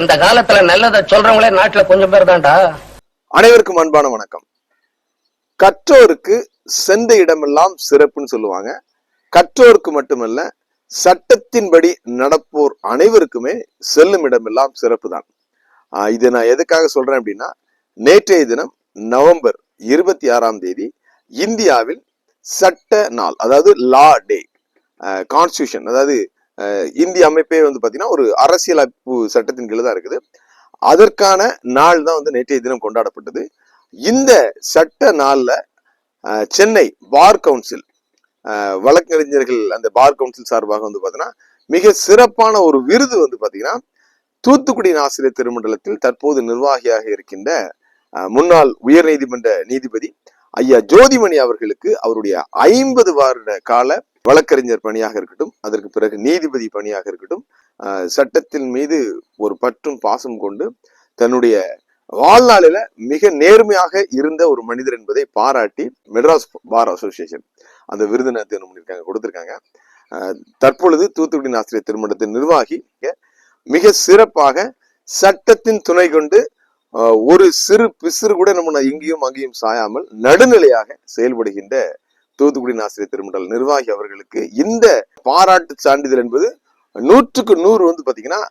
இந்த காலத்துல நல்லதை சொல்றவங்களே நாட்டுல கொஞ்சம் பேர் தான்டா. அனைவருக்கும் அன்பான வணக்கம். கற்றோருக்கு சென்ற இடமெல்லாம் சிறப்புன்னு சொல்லுவாங்க. கற்றோருக்கு மட்டுமல்ல சட்டத்தின்படி நடப்போர் அனைவருக்குமே செல்லும் இடமெல்லாம் சிறப்பு தான் இதை நான் எதுக்காக சொல்றேன் அப்படின்னா நேற்றைய தினம் நவம்பர் இருபத்தி ஆறாம் தேதி இந்தியாவில் சட்ட நாள் அதாவது லா டே கான்ஸ்டியூஷன் அதாவது இந்திய அமைப்பே வந்து பார்த்தீங்கன்னா ஒரு அரசியலமைப்பு சட்டத்தின் கீழே தான் இருக்குது. அதற்கான நாள் தான் வந்து நேற்றைய தினம் கொண்டாடப்பட்டது. இந்த சட்ட நாள்ல சென்னை பார் கவுன்சில் வழக்கறிஞர்கள் அந்த பார் கவுன்சில் சார்பாக வந்து பார்த்தீங்கன்னா மிக சிறப்பான ஒரு விருது வந்து பார்த்தீங்கன்னா தூத்துக்குடி ஆசிரியர் திருமண்டலத்தில் தற்போது நிர்வாகியாக இருக்கின்ற அஹ், முன்னாள் உயர்நீதிமன்ற நீதிபதி ஐயா ஜோதிமணி அவர்களுக்கு அவருடைய ஐம்பது வருட கால வழக்கறிஞர் பணியாக இருக்கட்டும் அதற்கு பிறகு நீதிபதி பணியாக இருக்கட்டும் சட்டத்தின் மீது ஒரு பற்றும் பாசம் கொண்டு தன்னுடைய வாழ்நாளில மிக நேர்மையாக இருந்த ஒரு மனிதர் என்பதை பாராட்டி மெட்ராஸ் பார் அசோசியேஷன் அந்த விருதினை தேர்வு பண்ணியிருக்காங்க கொடுத்திருக்காங்க. தற்பொழுது தூத்துக்குடி ஆசிரியர் திருமணத்தின் நிர்வாகி மிக சிறப்பாக சட்டத்தின் துணை கொண்டு ஒரு சிறு பிசிறு கூட நம்ம இங்கேயும் அங்கேயும் சாயாமல் நடுநிலையாக செயல்படுகின்ற தூத்துக்குடி ஆசிரியர் திருமண்டல் நிர்வாகி அவர்களுக்கு இந்த பாராட்டு சான்றிதழ் என்பது நூற்றுக்கு நூறு வந்து பாத்தீங்கன்னா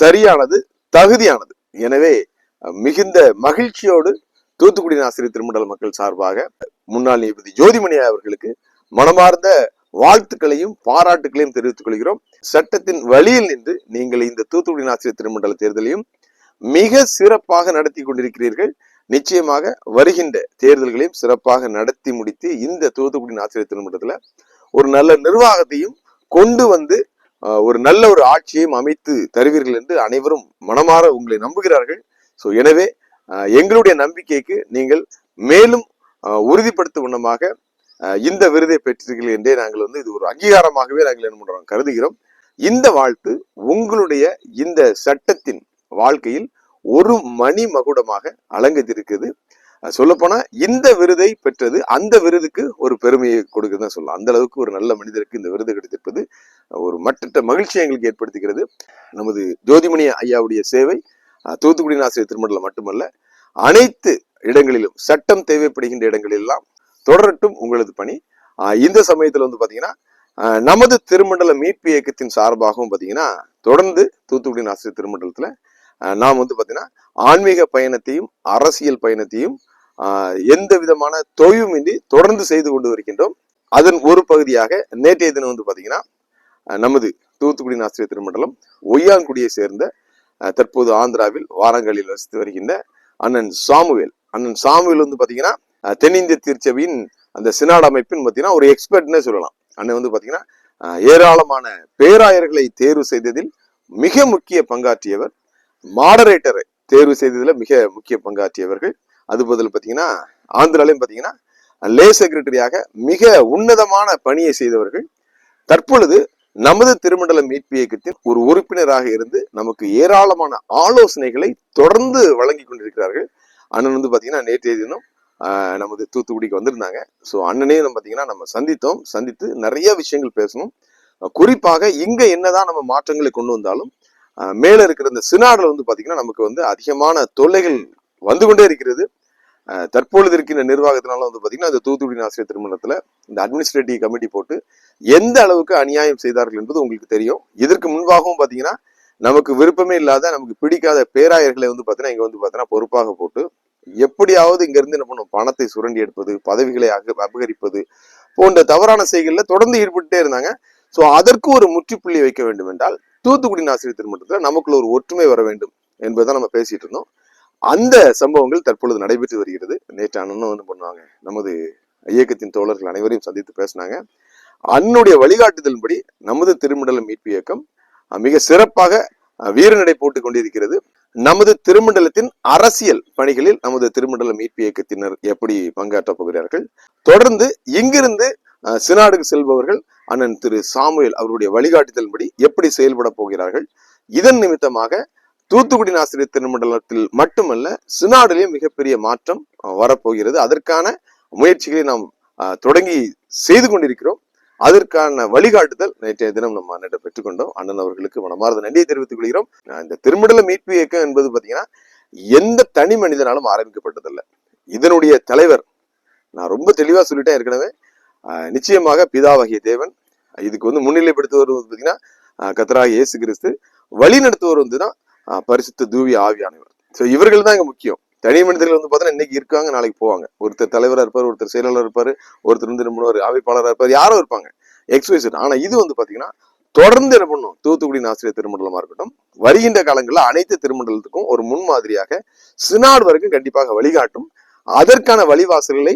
சரியானது தகுதியானது. எனவே மிகுந்த மகிழ்ச்சியோடு தூத்துக்குடி ஆசிரியர் திருமண்டல் மக்கள் சார்பாக முன்னாள் நீதிபதி ஜோதிமணி அவர்களுக்கு மனமார்ந்த வாழ்த்துக்களையும் பாராட்டுகளையும் தெரிவித்துக் கொள்கிறோம். சட்டத்தின் வழியில் நின்று நீங்கள் இந்த தூத்துக்குடி ஆசிரியர் திருமண்டல தேர்தலையும் மிக சிறப்பாக நடத்தி கொண்டிருக்கிறீர்கள். நிச்சயமாக வருகின்ற தேர்தல்களையும் சிறப்பாக நடத்தி முடித்து இந்த தூத்துக்குடி ஆசிரியர் திருமண்டலத்துல ஒரு நல்ல நிர்வாகத்தையும் கொண்டு வந்து ஒரு நல்ல ஒரு ஆட்சியையும் அமைத்து தருவீர்கள் என்று அனைவரும் மனமாற உங்களை நம்புகிறார்கள். ஸோ எனவே எங்களுடைய நம்பிக்கைக்கு நீங்கள் மேலும் உறுதிப்படுத்தும் வண்ணமாக இந்த விருதை பெற்றீர்கள் என்றே நாங்கள் வந்து இது ஒரு அங்கீகாரமாகவே நாங்கள் என்ன பண்றோம் கருதுகிறோம். இந்த வாழ்த்து உங்களுடைய இந்த சட்டத்தின் வாழ்க்கையில் ஒரு மணி மகுடமாக அலங்கத்திருக்குது சொல்லப்போனா இந்த விருதை பெற்றது அந்த விருதுக்கு ஒரு பெருமையை கொடுக்குதுன்னு சொல்லலாம். அந்த அளவுக்கு ஒரு நல்ல மனிதருக்கு இந்த விருது கிடைத்திருப்பது ஒரு மற்ற மகிழ்ச்சியை எங்களுக்கு ஏற்படுத்துகிறது நமது ஜோதிமணி ஐயாவுடைய சேவை தூத்துக்குடி ஆசிரியர் திருமண்டலம் மட்டுமல்ல அனைத்து இடங்களிலும் சட்டம் தேவைப்படுகின்ற இடங்களிலெல்லாம் தொடரட்டும் உங்களது பணி. இந்த சமயத்தில் வந்து பார்த்தீங்கன்னா நமது திருமண்டல மீட்பு இயக்கத்தின் சார்பாகவும் பார்த்தீங்கன்னா தொடர்ந்து தூத்துக்குடி ஆசிரியர் திருமண்டலத்தில் நாம் வந்து பார்த்தீங்கன்னா ஆன்மீக பயணத்தையும் அரசியல் பயணத்தையும் எந்த விதமான தொய்வுமின்றி தொடர்ந்து செய்து கொண்டு வருகின்றோம். அதன் ஒரு பகுதியாக நேற்றைய தினம் வந்து பார்த்தீங்கன்னா நமது தூத்துக்குடி ஆசிரியர் திருமண்டலம் ஒய்யாங்குடியை சேர்ந்த தற்போது ஆந்திராவில் வாரங்களில் வசித்து வருகின்ற அண்ணன் சாமுவேல். அண்ணன் சாமுவேல் வந்து பார்த்தீங்கன்னா தென்னிந்திய திருச்சபையின் அந்த சினாட் அமைப்பின் பார்த்தீங்கன்னா ஒரு எக்ஸ்பர்ட்னே சொல்லலாம். அண்ணன் வந்து பார்த்தீங்கன்னா ஏராளமான பேராயர்களை தேர்வு செய்ததில் மிக முக்கிய பங்காற்றியவர் மாடரேட்டரை தேர்வு செய்ததுல மிக முக்கிய பங்காற்றியவர்கள். அது பதில் பார்த்தீங்கன்னா ஆந்திராலையும் பார்த்தீங்கன்னா லே செக்ரட்டரியாக மிக உன்னதமான பணியை செய்தவர்கள். தற்பொழுது நமது திருமண்டல மீட்பு இயக்கத்தின் ஒரு உறுப்பினராக இருந்து நமக்கு ஏராளமான ஆலோசனைகளை தொடர்ந்து வழங்கி கொண்டிருக்கிறார்கள். அண்ணன் வந்து பாத்தீங்கன்னா நேற்றைய தினம் நமது தூத்துக்குடிக்கு வந்திருந்தாங்க. ஸோ அண்ணனையும் நம்ம பாத்தீங்கன்னா நம்ம சந்தித்தோம். சந்தித்து நிறைய விஷயங்கள் பேசணும். குறிப்பாக இங்க என்னதான் நம்ம மாற்றங்களை கொண்டு வந்தாலும் மேலே இருக்கிற இந்த சினாடில் வந்து பார்த்திங்கன்னா நமக்கு வந்து அதிகமான தொல்லைகள் வந்து கொண்டே இருக்கிறது. தற்பொழுது இருக்கின்ற நிர்வாகத்தினால வந்து பார்த்தீங்கன்னா இந்த தூத்துக்குடி ஆசிரியர் திருமணத்தில் இந்த அட்மினிஸ்ட்ரேட்டிவ் கமிட்டி போட்டு எந்த அளவுக்கு அநியாயம் செய்தார்கள் என்பது உங்களுக்கு தெரியும். இதற்கு முன்பாகவும் பார்த்தீங்கன்னா நமக்கு விருப்பமே இல்லாத நமக்கு பிடிக்காத பேராயர்களை வந்து பார்த்தீங்கன்னா இங்கே வந்து பார்த்தீங்கன்னா பொறுப்பாக போட்டு எப்படியாவது இங்கேருந்து என்ன பண்ணும்? பணத்தை சுரண்டி எடுப்பது பதவிகளை அக அபகரிப்பது போன்ற தவறான செய்களில் தொடர்ந்து ஈடுபட்டுட்டே இருந்தாங்க. ஸோ அதற்கு ஒரு முற்றுப்புள்ளி வைக்க வேண்டும் என்றால் தூத்துக்குடி ஆசிரியர் திருமணத்தில் நமக்குள்ள ஒரு ஒற்றுமை வர வேண்டும் என்பதுதான் நம்ம பேசிட்டு இருந்தோம். அந்த சம்பவங்கள் தற்பொழுது நடைபெற்று வருகிறது. நேற்று அண்ணனும் வந்து பண்ணுவாங்க. நமது இயக்கத்தின் தோழர்கள் அனைவரையும் சந்தித்து பேசினாங்க. அன்னுடைய வழிகாட்டுதலின்படி நமது திருமண்டல மீட்பு இயக்கம் மிக சிறப்பாக வீரநடை போட்டுக் கொண்டிருக்கிறது. நமது திருமண்டலத்தின் அரசியல் பணிகளில் நமது திருமண்டல மீட்பு இயக்கத்தினர் எப்படி பங்காற்றப் போகிறார்கள்? தொடர்ந்து இங்கிருந்து அஹ், சினாடுக்கு செல்பவர்கள் அண்ணன் திரு சாமுவேல் அவருடைய வழிகாட்டுதல்படி எப்படி செயல்பட போகிறார்கள் இதன் நிமித்தமாக தூத்துக்குடி ஆசிரியர் திருமண்டலத்தில் மட்டுமல்ல சினாடிலையும் மிகப்பெரிய மாற்றம் வரப்போகிறது. அதற்கான முயற்சிகளை நாம் தொடங்கி செய்து கொண்டிருக்கிறோம். அதற்கான வழிகாட்டுதல் நேற்றைய தினம் நம்ம அண்ணன் பெற்றுக்கொண்டோம். அண்ணன் அவர்களுக்கு மனமார்ந்த நன்றியை தெரிவித்துக் கொள்கிறோம். இந்த திருமண்டல மீட்பு இயக்கம் என்பது பாத்தீங்கன்னா எந்த தனி மனிதனாலும் ஆரம்பிக்கப்பட்டதில்லை. இதனுடைய தலைவர் நான் ரொம்ப தெளிவா சொல்லிட்டேன் ஏற்கனவே. நிச்சயமாக பிதாவகிய தேவன் இதுக்கு வந்து முன்னிலைப்படுத்துவர் வந்து பார்த்தீங்கன்னா அஹ் இயேசு கிறிஸ்து வழி நடத்துவர் வந்து தான் பரிசுத்த தூவி ஆவியானவர். ஸோ இவர்கள் தான் இங்கே முக்கியம். தனி மனிதர்கள் வந்து பார்த்தீங்கன்னா இன்னைக்கு இருக்காங்க நாளைக்கு போவாங்க. ஒருத்தர் தலைவராக இருப்பார் ஒருத்தர் செயலாளர் இருப்பார் ஒருத்தர் வந்து நம்ம ஒரு அமைப்பாளராக இருப்பார் யாரோ இருப்பாங்க. எக்ஸ்பைஸ் ஆனால் இது வந்து பார்த்தீங்கன்னா தொடர்ந்து என்ன பண்ணும்? தூத்துக்குடி ஆசிரியர் திருமண்டலமாக இருக்கட்டும் வருகின்ற காலங்களில் அனைத்து திருமண்டலத்துக்கும் ஒரு முன்மாதிரியாக சினாடு வரைக்கும் கண்டிப்பாக வழிகாட்டும் அதற்கான வழிவாசல்களை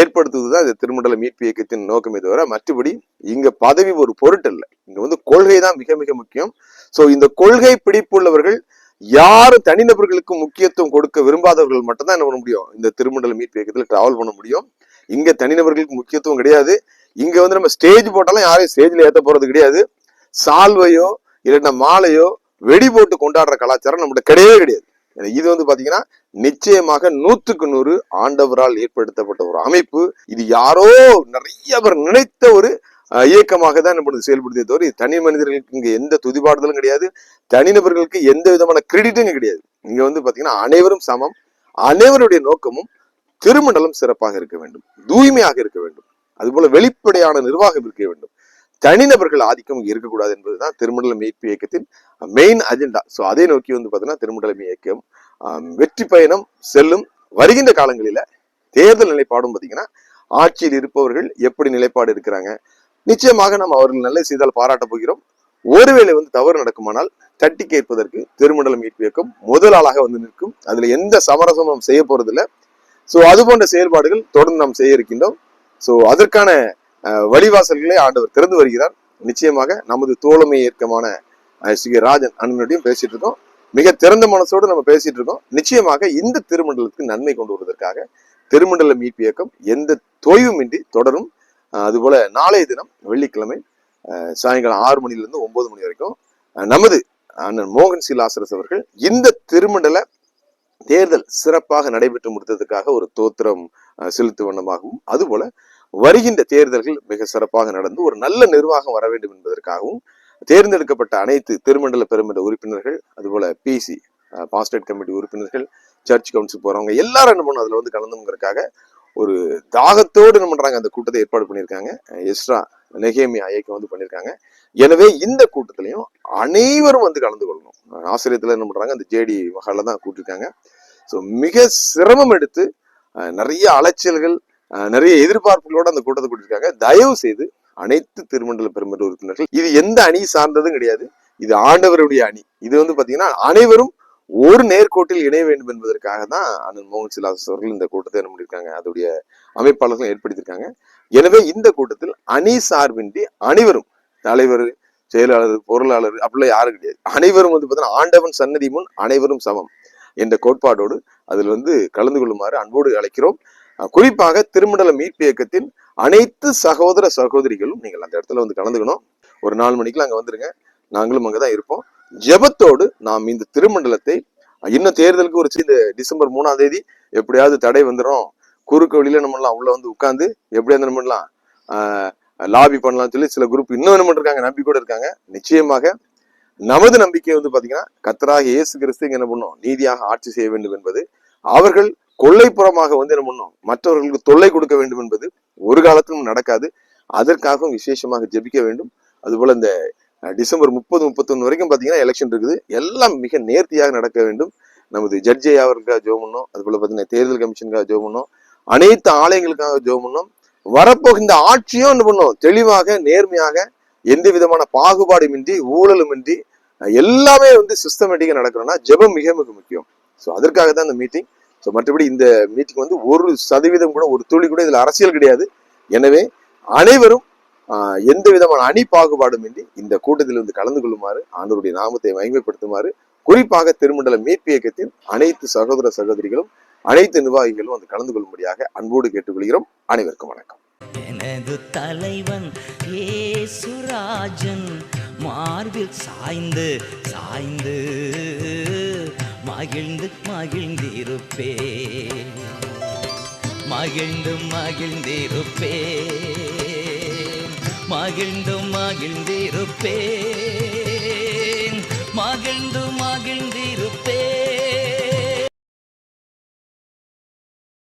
ஏற்படுத்துவது தான் இந்த திருமண்டல மீட்பு இயக்கத்தின் நோக்கமே தவிர மற்றபடி இங்க பதவி ஒரு பொருட்டல்ல. இங்க வந்து கொள்கை தான் மிக மிக முக்கியம். சோ இந்த கொள்கை பிடிப்புள்ளவர்கள் யாரு தனிநபர்களுக்கு முக்கியத்துவம் கொடுக்க விரும்பாதவர்கள் மட்டும்தான் என்ன பண்ண முடியும்? இந்த திருமண்டல மீட்பு இயக்கத்தில் டிராவல் பண்ண முடியும். இங்க தனிநபர்களுக்கு முக்கியத்துவம் கிடையாது. இங்க வந்து நம்ம ஸ்டேஜ் போட்டாலும் யாரையும் ஸ்டேஜ்ல ஏத்த போறது கிடையாது. சால்வையோ இல்லைன்னா மாலையோ வெடி போட்டு கொண்டாடுற கலாச்சாரம் நம்மகிட்ட கிடையவே கிடையாது. இது வந்து பாத்தீங்கன்னா நிச்சயமாக நூத்துக்கு நூறு ஆண்டவரால் ஏற்படுத்தப்பட்ட ஒரு அமைப்பு. இது யாரோ நிறைய பேர் நினைத்த ஒரு இயக்கமாக தான் என்ன பண்ணுது செயல்படுத்தே தவிர இது தனி மனிதர்களுக்கு இங்க எந்த துதிபாடுதலும் கிடையாது. தனிநபர்களுக்கு எந்த விதமான கிரெடிட்டும் கிடையாது. இங்க வந்து பாத்தீங்கன்னா அனைவரும் சமம். அனைவருடைய நோக்கமும் திருமண்டலம் சிறப்பாக இருக்க வேண்டும். தூய்மையாக இருக்க வேண்டும். அதுபோல வெளிப்படையான நிர்வாகம் இருக்க வேண்டும். தனிநபர்கள் ஆதிக்கம் இருக்கக்கூடாது என்பதுதான் திருமண்டலம் மீட்பு இயக்கத்தின் மெயின் அஜெண்டா ஸோ அதை நோக்கி வந்து பார்த்தீங்கன்னா திருமண்டலம் இயக்கம் வெற்றி பயணம் செல்லும் வருகின்ற காலங்களில தேர்தல் நிலைப்பாடும் பார்த்தீங்கன்னா ஆட்சியில் இருப்பவர்கள் எப்படி நிலைப்பாடு இருக்கிறாங்க நிச்சயமாக நாம் அவர்கள் நல்ல செய்தால் பாராட்ட போகிறோம். ஒருவேளை வந்து தவறு நடக்குமானால் தட்டி கேட்பதற்கு திருமண்டலம் மீட்பு இயக்கம் முதல் ஆளாக வந்து நிற்கும். அதுல எந்த சமரசமும் நாம் செய்ய போறதில்லை. ஸோ அது போன்ற செயல்பாடுகள் தொடர்ந்து நாம் செய்ய இருக்கின்றோம். ஸோ அதற்கான வழிவாசல்களை ஆண்டவர் திறந்து வருகிறார். நிச்சயமாக நமது தோழமை ஏற்கமான ஸ்ரீ ராஜன் அண்ணனுடையும் பேசிட்டு இருக்கோம். மிக திறந்த மனசோடு நம்ம பேசிட்டு இருக்கோம். நிச்சயமாக இந்த திருமண்டலத்துக்கு நன்மை கொண்டு வருவதற்காக திருமண்டல மீட்பு இயக்கம் எந்த தொய்வுமின்றி தொடரும். அதுபோல நாளைய தினம் வெள்ளிக்கிழமை அஹ், சாயங்காலம் ஆறு மணிலிருந்து ஒன்பது மணி வரைக்கும் நமது அண்ணன் மோகன் சிலாசரஸ் அவர்கள் இந்த திருமண்டல தேர்தல் சிறப்பாக நடைபெற்று முடித்ததுக்காக ஒரு தோத்திரம் அஹ், வண்ணமாகவும் அதுபோல வருகின்ற தேர்தல்கள் மிக சிறப்பாக நடந்து ஒரு நல்ல நிர்வாகம் வர வேண்டும் என்பதற்காகவும் தேர்ந்தெடுக்கப்பட்ட அனைத்து திருமண்டல பெருமன்ற உறுப்பினர்கள் அதுபோல பிசி பாஸ்டேட் கமிட்டி உறுப்பினர்கள் சர்ச் கவுன்சில் போறவங்க எல்லாரும் என்ன பண்ணும் அதுல வந்து கலந்துங்கிறதுக்காக ஒரு தாகத்தோடு என்ன பண்றாங்க அந்த கூட்டத்தை ஏற்பாடு பண்ணியிருக்காங்க. எஸ்ரா நெகேமியா இயக்கம் வந்து பண்ணியிருக்காங்க. எனவே இந்த கூட்டத்திலையும் அனைவரும் வந்து கலந்து கொள்ளணும். ஆசிரியத்தில் ஆசிரியத்துல என்ன பண்றாங்க அந்த ஜேடி மகால தான் கூட்டிருக்காங்க ஸோ மிக சிரமம் எடுத்து நிறைய அலைச்சல்கள் நிறைய எதிர்பார்ப்புகளோட அந்த கூட்டத்தை கூட்டியிருக்காங்க. தயவு செய்து அனைத்து திருமண்டல பெருமன்ற உறுப்பினர்கள் இது எந்த அணி சார்ந்ததும் கிடையாது. இது ஆண்டவருடைய அணி. இது வந்து பாத்தீங்கன்னா அனைவரும் ஒரு நேர்கோட்டில் இணைய வேண்டும் என்பதற்காக தான் அண்ணன் மோகன் சிலாஸ் அவர்கள் இந்த கூட்டத்தை என்ன பண்ணியிருக்காங்க அதோடைய அமைப்பாளர்கள் ஏற்படுத்தியிருக்காங்க. எனவே இந்த கூட்டத்தில் அணி சார்பின்றி அனைவரும் தலைவர் செயலாளர் பொருளாளர் அப்படிலாம் யாரும் கிடையாது. அனைவரும் வந்து பார்த்தீங்கன்னா ஆண்டவன் சன்னதி முன் அனைவரும் சமம் என்ற கோட்பாடோடு அதில் வந்து கலந்து கொள்ளுமாறு அன்போடு அழைக்கிறோம். குறிப்பாக திருமண்டல மீட்பு இயக்கத்தின் அனைத்து சகோதர சகோதரிகளும் நீங்கள் அந்த இடத்துல வந்து கலந்துக்கணும். ஒரு நாலு மணிக்கு அங்கே வந்துருங்க. நாங்களும் அங்கே தான் இருப்போம். ஜெபத்தோடு நாம் இந்த திருமண்டலத்தை இன்னும் தேர்தலுக்கு ஒரு இந்த டிசம்பர் மூணாம் தேதி எப்படியாவது தடை வந்துடும் குறுக்கு வழியில நம்மளாம் உள்ளே உள்ள வந்து உட்காந்து எப்படியாவது என்ன பண்ணலாம். லாபி பண்ணலாம்னு சொல்லி சில குரூப் இன்னும் என்ன பண்ணிருக்காங்க? கூட இருக்காங்க. நிச்சயமாக நமது நம்பிக்கை வந்து பாத்தீங்கன்னா கத்தராக இயேசு கிறிஸ்து என்ன பண்ணும்? நீதியாக ஆட்சி செய்ய வேண்டும் என்பது அவர்கள் கொள்ளைப்புறமாக வந்து என்ன பண்ணும்? மற்றவர்களுக்கு தொல்லை கொடுக்க வேண்டும் என்பது ஒரு காலத்திலும் நடக்காது. அதற்காகவும் விசேஷமாக ஜெபிக்க வேண்டும். அதுபோல இந்த டிசம்பர் முப்பது முப்பத்தொன்னு வரைக்கும் பார்த்தீங்கன்னா எலெக்ஷன் இருக்குது. எல்லாம் மிக நேர்த்தியாக நடக்க வேண்டும். நமது ஜட்ஜை அவர்களுக்காக ஜோ பண்ணோம். அதுபோல பார்த்தீங்கன்னா தேர்தல் கமிஷனுக்காக ஜோ பண்ணோம். அனைத்து ஆலயங்களுக்காக ஜோ பண்ணோம். வரப்போகின்ற ஆட்சியும் என்ன பண்ணும்? தெளிவாக நேர்மையாக எந்த விதமான பாகுபாடுமின்றி ஊழலுமின்றி எல்லாமே வந்து சிஸ்டமேட்டிக்காக நடக்கணும்னா ஜெபம் மிக மிக முக்கியம். ஸோ அதற்காக தான் இந்த மீட்டிங் ஸோ மற்றபடி இந்த மீட்டிங் வந்து ஒரு சதவீதம் கூட ஒரு துளி கூட இதுல அரசியல் கிடையாது. எனவே அனைவரும் ஆஹ், எந்த விதமான அணி பாகுபாடுமின்றி இந்த கூட்டத்தில் வந்து கலந்து கொள்ளுமாறு ஆண்டவருடைய நாமத்தை மகிமைப்படுத்துமாறு குறிப்பாக திருமண்டல மீட்பு இயக்கத்தின் அனைத்து சகோதர சகோதரிகளும் அனைத்து நிர்வாகிகளும் வந்து கலந்து கொள்ளும்படியாக அன்போடு கேட்டுக்கொள்கிறோம். அனைவருக்கும் வணக்கம். எனது தலைவன் ஏசுராஜன் மார்பில் சாய்ந்து சாய்ந்து. மகிழ்ந்து மகிழ்ந்திருப்பே. மகிழ்ந்து மகிழ்ந்திருப்பே. மகிழ்ந்து மகிழ்ந்திருப்பே மகிழ்ந்து மகிழ்ந்து